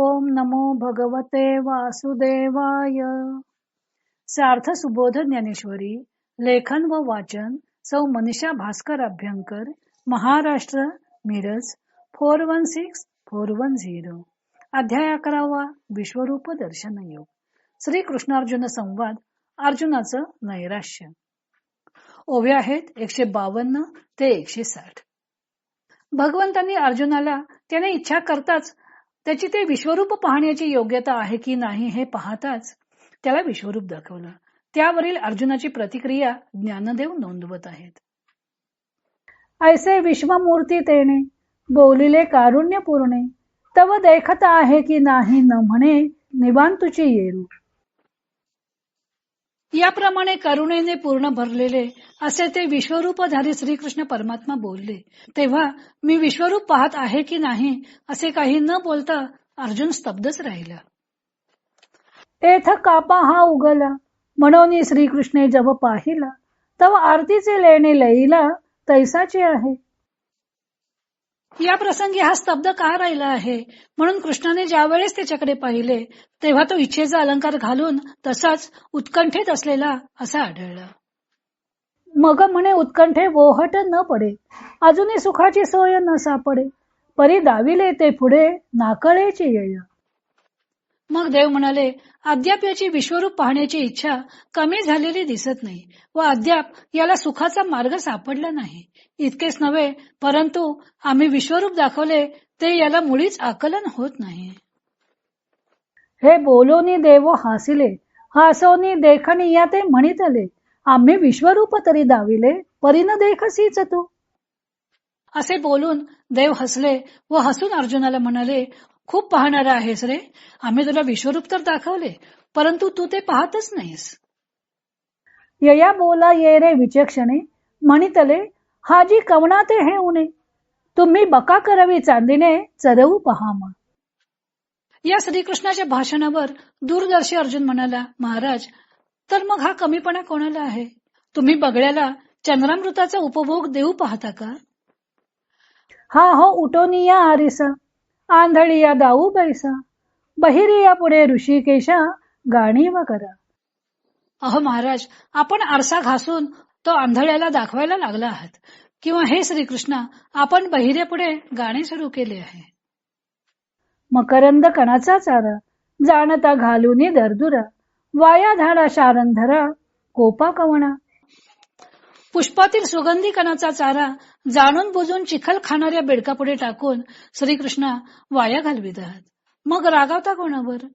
ओम नमो भगवते वासुदेवाय. सार्थ सुबोध ज्ञानेश्वरी लेखन व वाचन सौ Manisha Bhaskar Abhyankar Maharashtra Miraj four one six four one zero. अध्याय अकरावा विश्वरूप दर्शन योग. श्री कृष्णार्जुन संवाद अर्जुनाचं नैराश्य. ओव्या आहेत एकशे बावन्न ते एकशे साठ. भगवंतांनी अर्जुनाला त्याने इच्छा करताच त्याची ते विश्वरूप पाहण्याची योग्यता आहे की नाही हे पाहताच त्याला विश्वरूप दाखवलं. त्यावरील अर्जुनाची प्रतिक्रिया ज्ञानदेव नोंदवत आहेत. ऐसे विश्वमूर्ती तेने बोलिले कारुण्य पूर्णे तव देखत आहे की नाही न म्हणे निवांतुची येरू. याप्रमाणे करुणेने पूर्ण भरलेले असे ते विश्वरूपधारी श्रीकृष्ण परमात्मा बोलले. तेव्हा मी विश्वरूप पाहत आहे की नाही असे काही न बोलता अर्जुन स्तब्धच राहिला. एथ कापा हा उगला. म्हणून श्रीकृष्णे जव पाहिला. तव आरतीचे लेणे लईला तैसाचे आहे. या प्रसंगी हा स्तब्ध का राहिला आहे? म्हणून कृष्णाने ज्यावेळेस त्याच्याकडे पाहिले तेव्हा तो इच्छेचा अलंकार घालून तसाच उत्कंठित असलेला असा आढळला. मग म्हणे उत्कंठे वोहट न पडे अजूनही सुखाची सोय न सापडे परी दाविले ते पुढे नाकळेचे येय मग देव म्हणाले अद्याप याची विश्वरूप पाहण्याची इच्छा कमी झालेली दिसत नाही व अद्याप याला सुखाचा मार्ग सापडला नाही. इतकेच नव्हे परंतु आम्ही विश्वरूप दाखवले ते याला मुळीच आकलन होत नाही. हे बोलोनी देव हासिले. हासोनी देखणी या ते म्हणितले आम्ही विश्वरूप तरी दाविले परीन देखसीच तू. असे बोलून देव हसले व हसून अर्जुनाला म्हणाले खूप पाहणारा आहेस रे. आम्ही तुला विश्वरूप तर दाखवले परंतु तू ते पाहतच नाहीस. यया बोला ये रे विचक्षणे. म्हणितले हाजी कवणाते हे उणे. तुम्ही बका करावी चांदीने चरवू पहामा या श्रीकृष्णाच्या भाषणावर दूरदर्शी अर्जुन म्हणाला महाराज तर मग हा कमीपणा कोणाला आहे? तुम्ही बगड्याला चंद्रामृताचा उपभोग देऊ पाहता का? हा हो उटोनिया आरिसा. आंधळिया दाऊ बैसा बहिरिया पुढे ऋषिकेशा गाणी व करा. अहो महाराज आपण आरसा घासून तो आंधळ्याला दाखवायला लागला आहात. किंवा हे श्रीकृष्ण आपण बहिरेपुढे गाणे सुरू केले आहे. मकरंद कणाचा चारा जाणता घालून दरदुरा वाया धाडा शारंधरा कोपा कवणा. पुष्पातील सुगंधी कणाचा चारा जाणून बुजून चिखल खाणाऱ्या बेडकापुढे टाकून श्रीकृष्णा वाया घालवित आहात. मग रागावता कोणावर?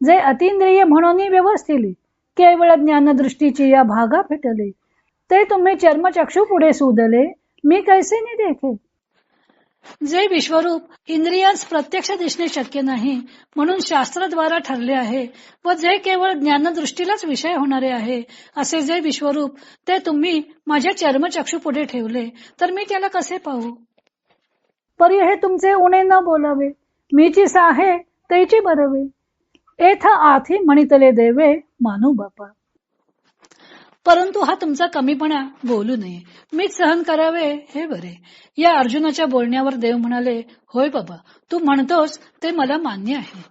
जे अतिंद्रिय म्हणून व्यवस्थिली केवळ ज्ञानदृष्टीची या भागा फेटले ते तुम्ही चर्मचक्षू पुढे सुदले मी कैसे नाही देखे जे विश्वरूप इंद्रियास प्रत्यक्ष दिसणे शक्य नाही म्हणून शास्त्रद्वारा ठरले आहे व जे केवळ ज्ञानदृष्टीलाच विषय होणारे आहे असे जे विश्वरूप ते तुम्ही माझ्या चर्मचक्षू पुढे ठेवले तर मी त्याला कसे पाहू? परी हे तुमचे उणे न बोलावे मीची साहे तैची बरवे एथ आथी म्हणितले देवे मानू बापा. परंतु हा तुमचा कमीपणा बोलू नये. मीच सहन करावे हे बरे. या अर्जुनाच्या बोलण्यावर देव म्हणाले होय बाबा तू म्हणतोस ते मला मान्य आहे.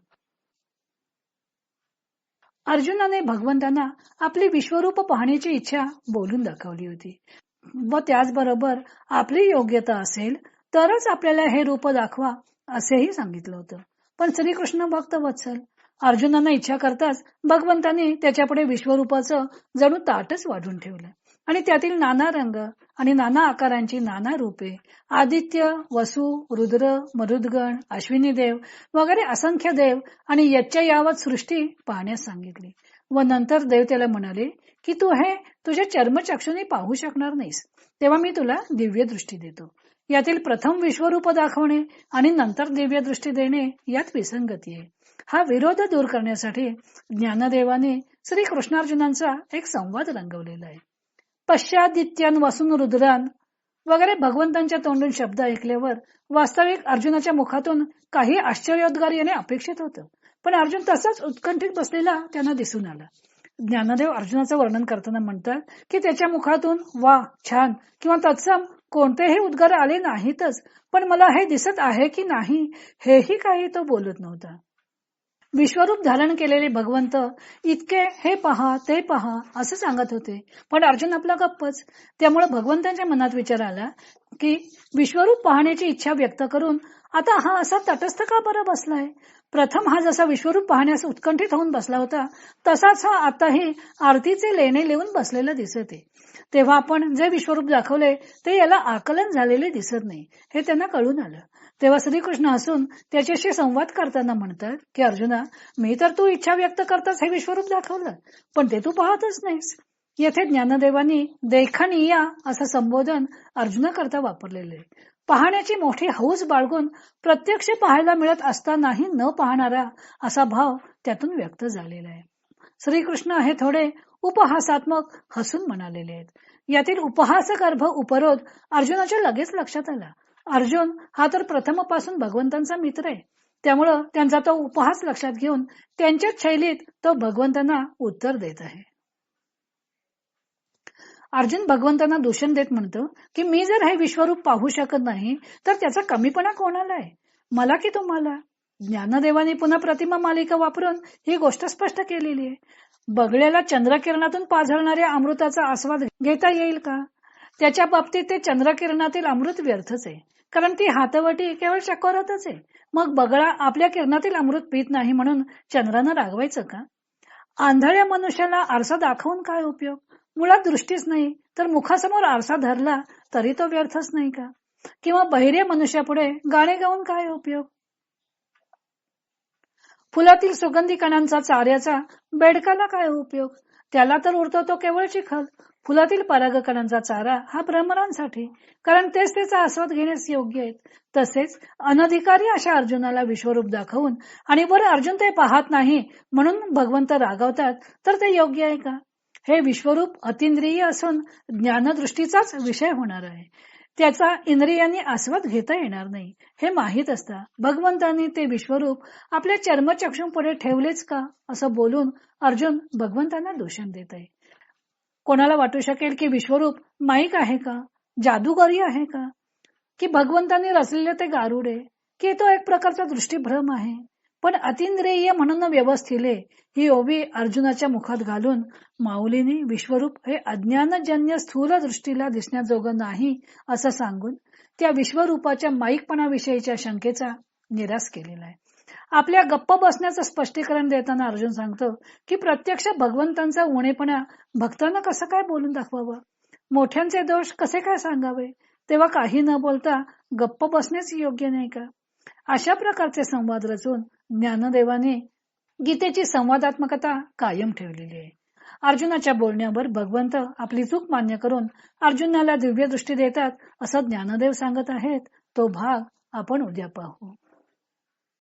अर्जुनाने भगवंतांना आपली विश्वरूप पाहण्याची इच्छा बोलून दाखवली होती. व त्याचबरोबर आपली योग्यता असेल तरच आपल्याला हे रूप दाखवा असेही सांगितलं होतं. पण श्रीकृष्ण भक्त वत्सल अर्जुनांना इच्छा करताच भगवंतांनी त्याच्यापुढे विश्वरूपाचं जणू ताटच वाढून ठेवलं. आणि त्यातील नाना रंग आणि नाना आकारांची नाना रूपे आदित्य वसु रुद्र मरुदगण अश्विनी देव वगैरे असंख्य देव आणि याच्या यावत सृष्टी पाहण्यास सांगितली. व नंतर देव त्याला म्हणाले की तू हे तुझ्या चर्मचक्षुने पाहू शकणार नाहीस. तेव्हा मी तुला दिव्य दृष्टी देतो. यातील प्रथम विश्वरूप दाखवणे आणि नंतर दिव्य दृष्टी देणे यात विसंगती आहे. हा विरोध दूर करण्यासाठी ज्ञानदेवाने श्री कृष्णार्जुनांचा एक संवाद रंगवलेला आहे. पश्चादित्यान वसून रुद्रान वगैरे भगवंतांच्या तोंडून शब्द ऐकल्यावर वास्तविक अर्जुनाच्या मुखातून काही आश्चर्योद्गार येणे अपेक्षित होतं. पण अर्जुन तसाच उत्कंठित बसलेला त्यांना दिसून आला. ज्ञानदेव अर्जुनाचं वर्णन करताना म्हणतात की त्याच्या मुखातून वा छान किंवा तत्सम कोणतेही उद्गार आले नाहीतच पण मला हे दिसत आहे की नाही हेही काही तो बोलत नव्हता. विश्वरूप धारण केलेले भगवंत इतके हे पहा ते पहा असं सांगत होते. पण अर्जुन आपला गप्पच. त्यामुळे भगवंतांच्या मनात विचार आला की विश्वरूप पाहण्याची इच्छा व्यक्त करून आता हा असा तटस्थ का बरं बसलाय? प्रथम हा जसा विश्वरूप पाहण्यास उत्कंठित होऊन बसला होता तसाच हा आताही आरतीचे लेणे लिहून बसलेला दिसत. आहे तेव्हा आपण जे विश्वरूप दाखवले ते याला आकलन झालेले दिसत नाही हे त्यांना कळून आलं. तेव्हा श्रीकृष्ण असून त्याच्याशी संवाद करताना म्हणतात की अर्जुना मी तर तू इच्छा व्यक्त करताच हे विश्वरूप दाखवलं पण ते तू पाहतच नाहीस. येथे ज्ञानदेवानी देखणीया असं संबोधन अर्जुना करता वापरलेले पाहण्याची मोठी हौस बाळगून प्रत्यक्ष पाहायला मिळत असतानाही न पाहणारा असा भाव त्यातून व्यक्त झालेला आहे. श्रीकृष्ण हे थोडे उपहासात्मक हसून म्हणालेले आहेत. यातील उपहास गर्भ उपरोध अर्जुनाच्या लगेच लक्षात आला. अर्जुन हा तर प्रथमपासून भगवंतांचा मित्र आहे. त्यामुळं त्यांचा तो उपहास लक्षात घेऊन त्यांच्याच शैलीत तो भगवंतांना उत्तर देत आहे. अर्जुन भगवंतांना दूषण देत म्हणतो की मी जर हे विश्वरूप पाहू शकत नाही तर त्याचा कमीपणा कोणाला आहे? मला की तुम्हाला? ज्ञानदेवाने पुन्हा प्रतिमा मालिका वापरून ही गोष्ट स्पष्ट केलेली आहे. बगड्याला चंद्रकिरणातून पाझळणाऱ्या अमृताचा आस्वाद घेता येईल का? त्याच्या बाबतीत ते चंद्रकिरणातील अमृत व्यर्थच आहे. कारण ती हातवटी केवळ चकोरातच आहे. मग बगळा आपल्या किरणातील अमृत पित नाही म्हणून चंद्रानं रागवायचं का? आंधळ्या मनुष्याला आरसा दाखवून काय उपयोग? मुळात दृष्टीच नाही तर मुखासमोर आरसा धरला तरी तो व्यर्थच नाही का? किंवा बहिरे मनुष्यापुढे गाणे गाऊन काय उपयोग? फुलातील सुगंधी कणांचा चाऱ्याचा बेडकाला काय उपयोग? त्याला तर उरतो तो केवळ चिखल. फुलातील परागकणांचा चारा हा भ्रमरांसाठी कारण तेच त्याचा आस्वाद घेण्यास योग्य आहेत. तसेच अनधिकारी अशा अर्जुनाला विश्वरूप दाखवून आणि वर अर्जुन ते पाहत नाही म्हणून भगवंत रागवतात तर ते योग्य आहे का? हे विश्वरूप अतिंद्रिय असून ज्ञानदृष्टीचाच विषय होणार आहे. त्याचा इंद्रियांनी आस्वाद घेता येणार नाही हे माहीत असता भगवंतांनी ते विश्वरूप आपल्या चर्मचक्षुंपुढे ठेवलेच का? असं बोलून अर्जुन भगवंतांना दूषण देत आहे. कोणाला वाटू शकेल की विश्वरूप माईक आहे का? जादूगरी आहे का? की भगवंतांनी रचलेले ते गारुडे? की तो एक प्रकारचा दृष्टीभ्रम आहे? पण अतिंद्रिय म्हणून व्यवस्थिले ही ओवी अर्जुनाच्या मुखात घालून माऊलीने विश्वरूप हे अज्ञानजन्य स्थूल दृष्टीला दिसण्याजोगं नाही असं सांगून त्या विश्वरूपाच्या माईकपणाविषयीच्या शंकेचा निराश केलेला आहे. आपल्या गप्प बसण्याचं स्पष्टीकरण देताना अर्जुन सांगतो की प्रत्यक्ष भगवंतांचा उणेपणा भक्तांना कसं काय बोलून दाखवावं? मोठ्यांचे दोष कसे काय सांगावे? तेव्हा काही न बोलता गप्प बसणेच योग्य नाही का? अशा प्रकारचे संवाद रचून ज्ञानदेवाने गीतेची संवादात्मकता कायम ठेवलेली आहे. अर्जुनाच्या बोलण्यावर भगवंत आपली चूक मान्य करून अर्जुनाला दिव्य दृष्टी देतात असं ज्ञानदेव सांगत आहेत तो भाग आपण उद्या पाहू.